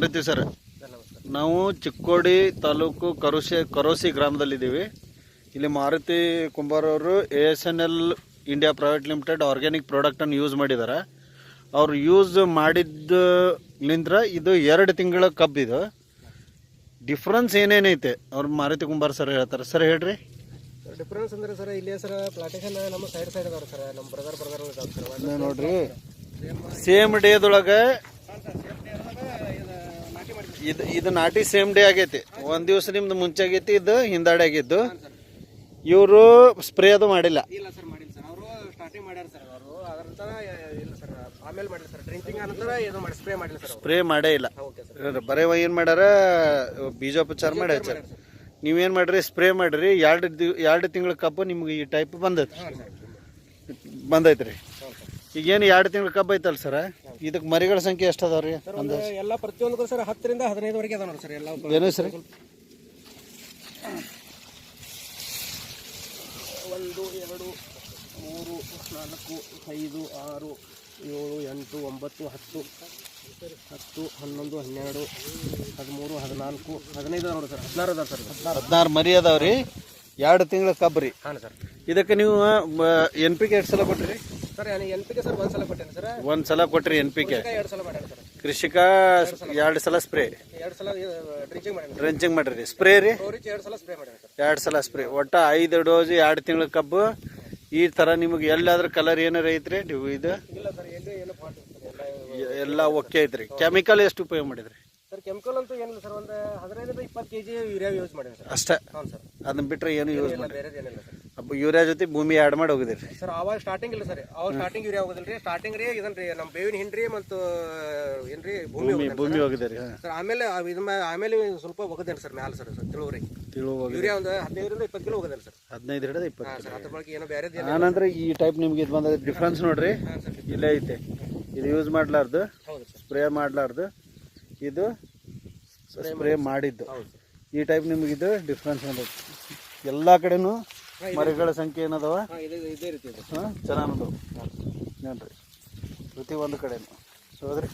Maruti sir. ನಾವು ಚಿಕ್ಕೋಡಿ ತಾಲೂಕು ಕರೋಸಿ ಕರೋಸಿ ಗ್ರಾಮದಲ್ಲಿದ್ದೀವಿ. ಇಲ್ಲಿ Maruti ಕುಂಬಾರವರು A S N L India private limited organic ಪ್ರಾಡಕ್ಟನ್ನು ಯೂಸ್ ಮಾಡಿದ್ದಾರೆ. ಅವ್ರು ಯೂಸ್ ಮಾಡಿದ್ದಲಿಂದ್ರ ಇದು ಎರಡು ತಿಂಗಳ ಕಬ್ಬಿದು ಇದು. ಡಿಫ್ರೆನ್ಸ್ ಏನೇನೈತೆ? ಅವ್ರು ಮಾರುತಿ ಕುಂಬಾರ್ ಸರ್ ಹೇಳ್ತಾರೆ. ಸರ್ ಹೇಳ್ರಿ. ಸರ್ ಡಿಫ್ರೆನ್ಸ್ ಅಂದ್ರೆ ಸರ್ ಇಲ್ಲಿ ಸರ್ ಪ್ಲಾಟೇಷನ್ ನಮ್ಮ ಸೈಡ್ ಸೈಡ್ ಅದಾವ ಸರ್. ನಮ್ಮ ಬ್ರದರ್ ಬ್ರದರ್ ನೋಡ್ರಿ. ಸೇಮ್ ಡೇದೊಳಗೆ ಇದು ಇದು ನಾಟಿ ಸೇಮ್ ಡೇ ಆಗೈತಿ. ಒಂದ್ ದಿವಸ ನಿಮ್ದು ಮುಂಚೆ ಆಗೈತಿ ಇದು ಹಿಂದಾಡೆ ಆಗಿದ್ದು. ಇವರು ಸ್ಪ್ರೇ ಅದು ಮಾಡಿಲ್ಲ. ಇಲ್ಲ ಸರ್ ಮಾಡಿಲ್ಲ ಸರ್. ಅವರು ಸ್ಟಾರ್ಟಿಂಗ್ ಮಾಡ್ಯಾರ ಸರ್ ಅವರು ಅದರ ನಂತರ ಇಲ್ಲ ಸರ್ ಆಮೇಲೆ ಮಾಡಿಲ್ಲ ಸರ್. ಡ್ರಿಂಕಿಂಗ್ ನಂತರ ಇದು ಮಾಡಿ ಸ್ಪ್ರೇ ಮಾಡಿಲ್ಲ ಸರ್ ಸ್ಪ್ರೇ ಮಾಡೇ ಇಲ್ಲ. Okay sir. ಬರೀ ಏನು ಮಾಡ್ಯಾರ ಬೀಜೋಪಚಾರ ಮಾಡಿ ಸರ್. ನೀವೇನು ಮಾಡ್ರಿ ಸ್ಪ್ರೇ ಮಾಡ್ರಿ. ಎರಡು ಎರಡು ತಿಂಗಳ ಕಬ್ಬು ನಿಮ್ಗೆ ಈ ಟೈಪ್ ಬಂದೈತಿ ಬಂದೈತ್ರಿ. ಈಗೇನು ಎರಡು ತಿಂಗಳ ಕಬ್ಬು ಐತಲ್ಲ ಸರ್? ಇದಕ್ಕೆ ಮರಿಗಳ ಸಂಖ್ಯೆ ಎಷ್ಟು ಅದಾವ್ರಿ ಸರ್ ಒಂದು ಎಲ್ಲ ಪ್ರತಿಯೊಂದು ಸರ್ ಹತ್ತರಿಂದ ಹದಿನೈದುವರೆಗೆ ಅದಾವ ನೋಡಿ ಸರ್ ಎಲ್ಲ ಏನು ಸರ್? ಒಂದು ಎರಡು ಮೂರು ನಾಲ್ಕು ಐದು ಆರು ಏಳು ಎಂಟು ಒಂಬತ್ತು ಹತ್ತು ಹತ್ತು ಹನ್ನೊಂದು ಹನ್ನೆರಡು ಹದಿಮೂರು ಹದಿನಾಲ್ಕು ಹದಿನೈದು ಅದಾವ ನೋಡಿ ಸರ್ ಹದಿನಾರು ಅದಾವ ಸರ್ ಹದಿನಾರು. ಹದಿನಾರು ಮರಿ ಅದಾವ್ರಿ. ಎರಡು ತಿಂಗಳ ಕಬ್ಬು ರೀ. ಹಾಂ ಸರ್. ಇದಕ್ಕೆ ನೀವು ಎನ್ ಪಿ ಕೆ ಎಷ್ಟು ಸಲ ಕೊಟ್ರಿ? ಸರ್ ಎನ್ ಪಿ ಗೆ ಸರ್ ಒಂದು ಸಲ ಕೊಟ್ಟೇನೆ ಸರ್. ಒಂದು ಸಲ ಕೊಟ್ರಿ ಎನ್ ಪಿ ಕೆ. ಎರಡು ಸಲ ಮಾಡ್ಯಾನ ಸರ್. ಕೃಷಿಕ ಎರಡು ಸಲ ಸ್ಪ್ರೇ. ಎರಡು ಸಲ ಮಾಡ್ಯಾನ ಡ್ರೆಂಚಿಂಗ್ ಮಾಡ್ರಿ ಸ್ಪ್ರೇ ರೀ. ಸ್ಟೋರೇಜ್ ಎರಡು ಸಲ ಸ್ಪ್ರೇ ಮಾಡ್ಯಾನ ಸರ್. ಎರಡು ಸಲ ಸ್ಪ್ರೇ. ಒಟ್ಟು ಐದು ಡೋಸ್ ಎರಡು ತಿಂಗಳ ಕಬ್ಬು. ಈ ಥರ ನಿಮಗೆ ಎಲ್ಲಾದ್ರೂ ಕಲರ್ ಏನಾರ ಐತ್ರಿ? ನೀವು ಇದು? ಇಲ್ಲ ಸರ್ ಎಲ್ಲಿ ಏನು ಫಾಲ್ಟ್ ಸರ್. ಎಲ್ಲ ಎಲ್ಲ ಓಕೆ ಐತ್ರಿ. ಕೆಮಿಕಲ್ ಎಷ್ಟು ಉಪಯೋಗ ಮಾಡಿದ್ರಿ? ಸರ್ ಕೆಮಿಕಲ್ ಅಂತೂ ಏನಿಲ್ಲ ಸರ್. ಒಂದು ಹದಿನೈದರಿಂದ ಇಪ್ಪತ್ತು ಕೆ ಜಿ ಯೂರಿಯಾ ಯೂಸ್ ಅಷ್ಟೇ. ಹೌದು ಸರ್. ಅದನ್ನ ಬಿಟ್ರೆ ಏನು ಯೂಸ್ ಮಾಡಿ ಸರ್. ಅಬ್ಬ ಯೂರಿಯಾ ಜೊತೆ ಭೂಮಿ ಆ್ಯಡ್ ಮಾಡಿ ಹೋಗಿದ್ರಿ ಸರ್ ಅವಾಗ ಸ್ಟಾರ್ಟಿಂಗ್ ಇಲ್ಲ ಸರ್. ಅವಾಗ ಸ್ಟಾರ್ಟಿಂಗ್ ಯೂರಿಯಾ ಹೋಗೋದಿಲ್ಲ ರೀ ಸ್ಟಾರ್ಟಿಂಗ್ ರೀ ಇದನ್ ರೀ ನಮ್ಮ ಬೇವಿನ ಹಿಂಡ್ರಿ ಮತ್ತು ಏನ್ರಿ ಭೂಮಿ ಭೂಮಿ ಭೂಮಿ ಹೋಗಿದ್ರಿ ಸರ್ ಆಮೇಲೆ ಅವ್ ಇದ್ ಮಾ- ಆಮೇಲೆ ಸ್ವಲ್ಪ ಹೋಗದೇನ್ ಸರ್ ಮ್ಯಾಲ ಸರ್ ತಿಳುವರಿ. ತಿಳು ಹೋಗಿ ಯೂರಿಯಾ ಒಂದು ಹದಿನೈದರಿಂದ ಇಪ್ಪತ್ತು ಕಿಲೋ ಹೋಗೋದೇನು ಸರ್. ಹದಿನೈದು ಹಿಡಿದು ಹಾಂ ಇಪ್ಪತ್ತು ಸರ್ ಅದ್ರ ಬಳಕೆ ಏನೋ ಬೇರೆದು ಆನಂತರ ಈ ಟೈಪ್ ನಿಮ್ಗೆ ಇದು ಬಂದ ಡಿಫ್ರೆನ್ಸ್ ನೋಡ್ರಿ. ಹಾಂ ಸರ್ ಇಲ್ಲೇ ಐತೆ. ಇದು ಯೂಸ್ ಮಾಡ್ಲಾರ್ದು. ಹೌದು ಸರ್. ಸ್ಪ್ರೇ ಮಾಡ್ಲಾರ್ದು. ಇದು ಸ್ಪ್ರೇ ಮಾಡಿದ್ದು. ಹೌದು ಸರ್. ಈ ಟೈಪ್ ನಿಮ್ಗೆ ಇದು ಡಿಫ್ರೆನ್ಸ್ ನೋಡ್ರಿ. ಎಲ್ಲ ಕಡೆನೂ ಮರಿಗಳ ಸಂಖ್ಯೆ ಏನದವ? ಇದೇ ರೀತಿ ಹಾಂ ಚೆನ್ನಾಗಿ ಪ್ರತಿ ಒಂದು ಕಡೆ ಹೌದ್ರಿ?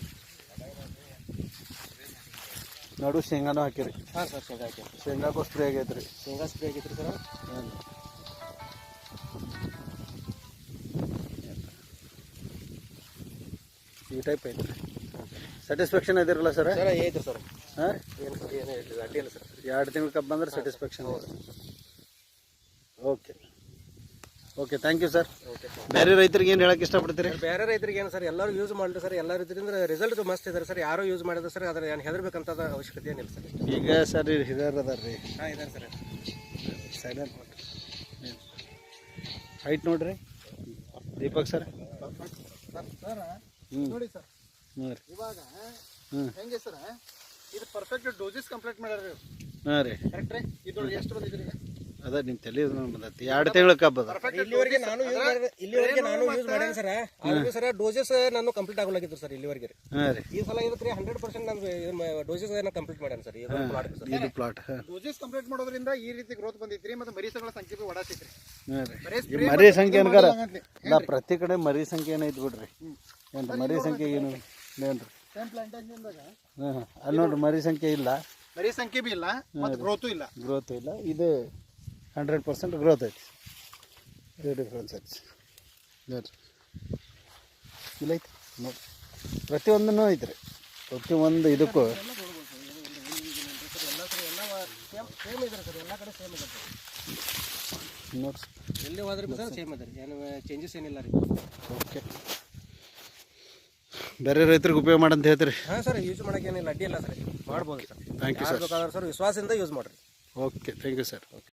ನಡು ಶೇಂಗಾನು ಹಾಕಿರಿ. ಹಾಂ ಸರ್ ಶೇಂಗಾ ಶೇಂಗಾಕ್ಕೂ ಸ್ಪ್ರೇ ಆಗೈತ್ರಿ. ಶೇಂಗಾ ಸ್ಪ್ರೇ ಆಗೈತ್ರಿ ಸರ್? ಹ್ಮ್. ಈ ಟೈಪ್ ಐತ್ರಿ. ಸ್ಯಾಟಿಸ್ಫ್ಯಾಕ್ಷನ್ ಇದಿರಲ್ಲ ಸರ್? ಐತ್ರಿ ಸರ್? ಹಾಂ? ಏನು ಏನು ಇಲ್ಲ ಅಡ್ಡಿ ಸರ್. ಎರಡು ತಿಂಗಳ ಕಬ್ಬಂದ್ರೆ satisfaction okay okay thank you sir okay ಬೇರೆ ರೈತರಿಗೆ ಏನು ಹೇಳಕ್ಕೆ ಇಷ್ಟಪಡ್ತೀರಿ? ಬೇರೆ ರೈತರಿಗೆ ಏನು ಸರ್ ಎಲ್ಲರೂ ಯೂಸ್ ಮಾಡಿದ್ರು ಸರ್ ಎಲ್ಲ ರೀತಿಯಿಂದ ರಿಸಲ್ಟ್ ಮಸ್ತ್ ಇದ್ದಾರೆ ಸರ್ ಯಾರೋ ಯೂಸ್ ಮಾಡಿದ್ರು ಸರ್ ಅದ್ರ ಏನು ಹೆದರ್ಬೇಕಂತ ಅವಶ್ಯಕತೆ ಏನಿಲ್ಲ ಸರ್ ಈಗ ಸರ್ ಹಿರಿಯರ್ ಅದಾರ ರೀ ಹಾಂ ಇದಾರೆ ಸರ್ ಸೈಲೆಂಟ್ ಹೈಟ್ ನೋಡ್ರಿ. ದೀಪಕ್ ಸರ್ ನೋಡಿ ಸರ್ ಹ್ಞೂ ರೀ. ಇವಾಗ ಹ್ಞೂ ಹೆಂಗೆ ಸರ್ ಇದು ಪರ್ಫೆಕ್ಟ್ ಡೋಸಸ್ ಕಂಪ್ಲೀಟ್ ಮಾಡ್ಯಾರ ಹಾಂ ರೀ. ಕರೆಕ್ಟ್ ರೀ? ಇದ್ರೊಳಗೆ ಎಷ್ಟು ಬಂದಿದ್ರಿ ಅದ ನಿಮ್ಮ ತಲೆ ಬಂದೈತಿ. ಎರಡು ತಿಂಗಳ ಕಬ್ಬು ಅದ. ಇಲ್ಲಿವರೆಗೆ ನಾನು ಯೂಸ್ ಮಾಡಿದೆ ಇಲ್ಲಿವರೆಗೆ ನಾನು ಯೂಸ್ ಮಾಡ್ಯಾನ ಸರ್ ಆದ್ರೂ ಸರ್ ಡೋಸಸ್ ನಾನು ಕಂಪ್ಲೀಟ್ ಆಗೋಲಾಗಿತ್ತು ಸರ್ ಇಲ್ಲಿವರೆಗೆ. ಹಾಂ ರೀ. ಈ ಸಲ ಇದಕ್ಕೆ ಹಂಡ್ರೆಡ್ ಪರ್ಸೆಂಟ್ ನಾನು ಡೋಸಸ್ ಕಂಪ್ಲೀಟ್ ಮಾಡ್ಯಾನ ಸರ್ ಇದು ಸರ್. ಇದು ಪ್ಲಾಟ್ ಡೋಸಸ್ ಕಂಪ್ಲೀಟ್ ಮಾಡೋದ್ರಿಂದ ಈ ರೀತಿ ಗ್ರೋತ್ ಬಂದಿತ್ರಿ ಮತ್ತೆ ಮರಿಸಗಳ ಸಂಖ್ಯೆ ಬಿ ಒಡಾತೈತ್ರಿ. ರೀ. ಮರಿ ಸಂಖ್ಯೆ ಅನ್ಕಾರ ಇಲ್ಲ ಪ್ರತಿ ಕಡೆ ಮರಿ ಸಂಖ್ಯೆ ಏನೈತಿ ಬಿಡ್ರಿ. ಏನು ಮರಿ ಸಂಖ್ಯೆ ಏನು ಪ್ಲಾಂಟೇಶನ್ದಾಗ ಹಾಂ ಹಾಂ. ಅಲ್ಲಿ ನೋಡ್ರಿ ಮರಿ ಸಂಖ್ಯೆ ಇಲ್ಲ. ಮರಿ ಸಂಖ್ಯೆ ಬಿ ಇಲ್ಲ ಮತ್ತೆ ಗ್ರೋತು ಇಲ್ಲ. ಗ್ರೋತ್ ಇಲ್ಲ. ಇದು ಹಂಡ್ರೆಡ್ ಪರ್ಸೆಂಟ್ ಗ್ರೋತ್ ಐತಿ. ಇದು ಡಿಫ್ರೆನ್ಸ್ ಐತಿ. ನೋಡ್ರಿ ಇಲ್ಲ ಐತಿ ನೋಡಿ ಪ್ರತಿಯೊಂದೂ ಐತ್ರಿ. ಪ್ರತಿಯೊಂದು ಇದಕ್ಕೂ ಸರ್ ಎಲ್ಲ ಸೇಮ್ ಹೋದ್ರೆ ಸೇಮ್ ಇದೆ ಏನು ಚೇಂಜಸ್ ಏನಿಲ್ಲ ರೀ. ಓಕೆ ಬೇರೆ ರೈತರಿಗೆ ಉಪಯೋಗ ಮಾಡಂತ ಹೇಳ್ತೀರಿ? ಹಾಂ ಸರ್ ಯೂಸ್ ಮಾಡೋಕೆ ಏನಿಲ್ಲ. ಅಡ್ಡಿ ಇಲ್ಲ ಸರ್ ಮಾಡ್ಬೋದು ಸರ್ ಥ್ಯಾಂಕ್ ಯು ಸರ್ ಬೇಕಾದ್ರೆ ಸರ್ ವಿಶ್ವಾಸದಿಂದ ಯೂಸ್ ಮಾಡಿರಿ. Okay thank you sir okay